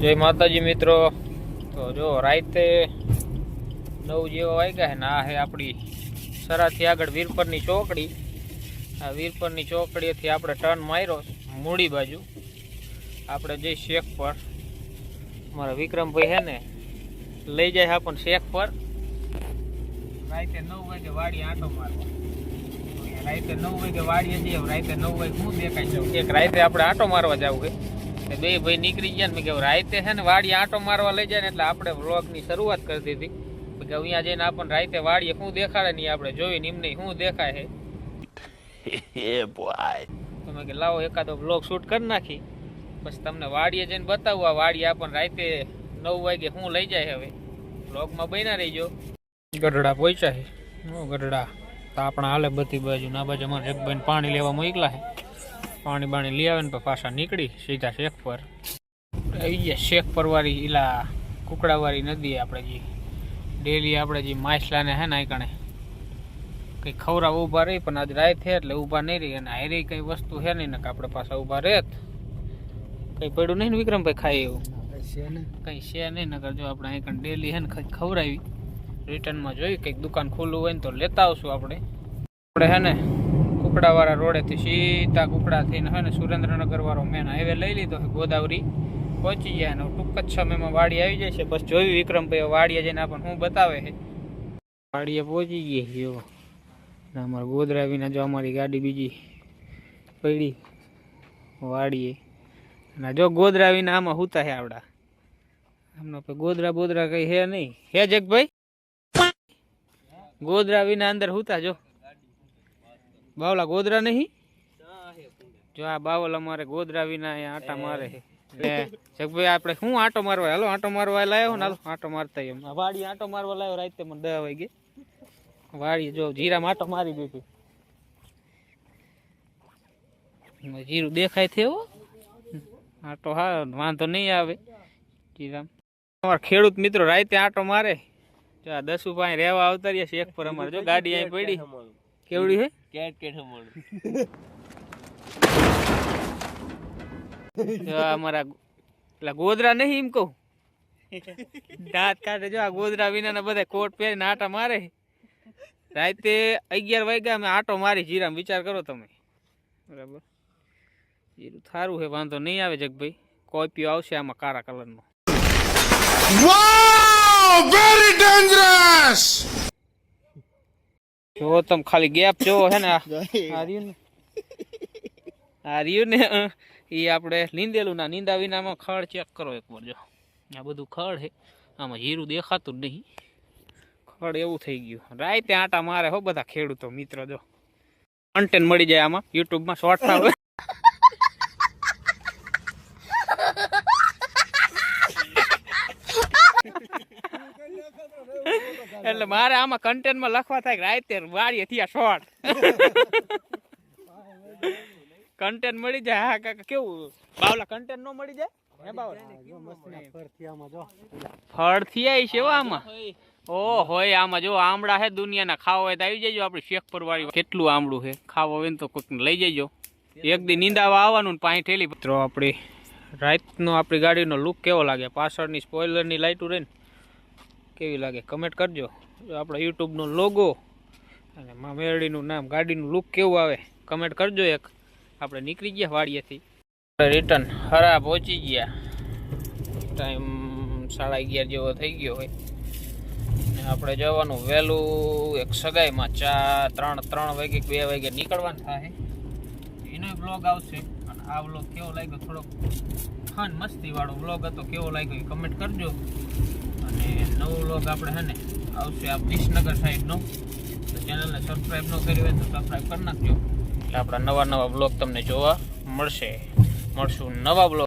જય માતાજી મિત્રો. તો જો રાતે નવ જેવા વાગ્યા ને, આ હે આપણી સરાથી આગળ વીરપરની ચોકડી. આ વીરપરની ચોકડીએથી આપણે ટર્ન માર્યો મૂડી બાજુ. આપણે જઈ શેખ પર. મારા વિક્રમભાઈ હે ને, લઈ જાય આપણને શેખ પર. રાતે નવ વાગે વાડી આંટો મારવા. રાતે નવ વાગે વાડીએ જઈએ, રાતે નવ વાગે હું દેખાય જાઉં? એક રાતે આપણે આંટો મારવા જવું તે બે ભાઈ નીકળી ગયા ને મેં કહ્યું રાતે છે ને વાડી આંટો મારવા લઈ જાય ને એટલે આપણે વ્લોગની શરૂઆત કરી દીધી. કે અહીંયા જઈને આપણને રાતે વાડીએ શું દેખાડે નહીં આપણે જોઈને એમને શું દેખાય છે. તો મેં કે લાવો એકાદો બ્લોગ શૂટ કરી નાખી. પછી તમને વાડીએ જઈને બતાવું આ વાડીએ આપણને રાતે નવ વાગે શું લઈ જાય હવે. બ્લોગમાં બન્યા રહીજો. ગઢડા પહોંચ્યા છે ગઢડા. તો આપણા હાલે બધી બાજુ ના બાજુ અમારે એક ભાઈને પાણી લેવા મોકલા છે પાણી બાણી લઈ આવે ને પછી પાછા નીકળી સીધા શેખ પર આવી ગયા શેખ પરવાળી ઈલા કુકડાવાળી નદી આપણે જે ડેલી આપણે જે માછલાને હે ને કણે કંઈ ખવરા ઊભા રહી પણ આજ રાત થયા એટલે ઊભા નહીં રહી અને હારી કંઈ વસ્તુ છે નહીં ને કે આપણે પાછા ઊભા રહેત કંઈ પડ્યું નહીં ને વિક્રમભાઈ ખાય એવું? કંઈ છે નહીં નગર જો આપણે અહીં કણ ડેલી હે ને ખવડાવી રિટર્નમાં જોઈ કંઈક દુકાન ખુલ્લું હોય ને તો લેતા આવશું આપણે. આપણે હે ને કુકડાવાળા રોડેથી સીધા કુકડા થઈને હે ને સુરેન્દ્રનગર વાળો મેન હાઈવે લઈ લીધો ગોદાવરી. પહોંચી ગયા અને ટૂંક જ સમયમાં વાડી આવી જાય છે. બસ જોયું વિક્રમભાઈ વાડીએ જઈને આપણને હું બતાવે છે? વાડીએ પહોંચી ગઈ જો. અમારે અમારા ગોધરા વિના જો અમારી ગાડી બીજી પડી. વાડીએ. અને જો ગોધરા વિના આમાં હુતા છે આવડા. આમનો ગોદરા બોધરા કઈ હે નહીં. હે જગભાઈ? ગોધરા વિના અંદર હુતા જો. બાવલા ગોધરા નહીં? જો આ બાવલ અમારે ગોધરા વિના અહીંયા આટા મારે. જગભાઈ આપણે શું આટો મારવા? હાલો આટો મારવા લાવ્યો ને હાલો આટો મારતા એમ વાડી આટો મારવા લાવ્યો રાતે મને દસ વાગે. વાડી જો જીરા માટો મારી દીધી. જીરું દેખાય થયો આટો હા વાંધો નહીં આવે જીરામ. અમારા ખેડૂત મિત્રો રાતે આટો મારે. જો આ દસુ પાસે રહેવા આવતા રહ્યા શેખ પર અમારે જો ગાડી અહીં પડી. કેવડી હે? કેટ કેટ મોડ આ અમારા એટલે ગોદરા નહીં એમ કહું. દાંત કાઢે જો આ ગોદરા વિનાના બધા કોટ પહેરીને આટા મારે રાતે અગિયાર વાગ્યા અમે આટો મારી જીરામ. વિચાર કરો તમે. બરાબર. જીરું થારું છે વાંધો નહીં આવે જગભાઈ. કોપીઓ આવશે આમાં કાળા કલરનો. જો તમે ખાલી ગેપ જોવો છે ને આ ને. હાર્યું ને એ આપણે નીંદેલું ના નીંદા વિનામાં ખડ ચેક કરો એકવાર જો. આ બધું ખડ છે. આમાં હીરું દેખાતું જ નહીં. ખડ એવું થઈ ગયું. રાતે આટા મારે હો બધા ખેડૂતો મિત્ર જો. કન્ટેન્ટ મળી જાય આમાં યુટ્યુબમાં શોર્ટ આવે એટલે મારે આમાં કન્ટેન્ટમાં લખવા થાય રાતે વાડીએ થયા શોર્ટ કન્ટેન્ટ મળી જાય? હા, કાકા, કેવું? બાવલા કન્ટેન્ટ નો મળી જાય? ફળ થયા છે આમાં. હોય આમાં. જો આમળા હે દુનિયાના, ખાવા હોય આવી જજો આપણી શેખપુર વાળી કેટલું આમળું છે ખાવા હોય તો કોઈક લઈ જજો. એક દી નીંદાવા આવવાનું ને પાણી ઠેલી. મિત્રો, આપણી રાતનો આપણી ગાડીનો લુક કેવો લાગે? પાછળની સ્પોઇલરની લાઇટું રહે ને. કેવી લાગે? કમેન્ટ કરજો. આપણા યુટ્યુબનો લોગો અને મા મેરડીનું નામ, ગાડીનું લુક કેવું આવે કમેન્ટ કરજો એક. આપણે નીકળી ગયા વાડીએથી. રિટર્ન હરા પહોંચી ગયા. ટાઈમ સાડા અગિયાર જેવો થઈ ગયો હોય. આપણે જવાનું વહેલું, એક સગાઈમાં ચા, ત્રણ ત્રણ વાગે બે વાગે નીકળવાનું થાય. એનો બ્લોગ આવશે. અને આ બ્લોગ કેવો લાગ્યો? થોડોક ફન મસ્તીવાળો બ્લોગ હતો, કેવો લાગ્યો એ કમેન્ટ કરજો. અને નવો વ્લોગ આપણે છે ને આવશે આ વિસનગર સાઈડનો. તો ચેનલને સબસ્ક્રાઈબ ન કરી હોય તો સબસ્ક્રાઈબ કરી નાખજો. એટલે આપણા નવા નવા બ્લોગ તમને જોવા મળશે. મળશું નવા બ્લોગ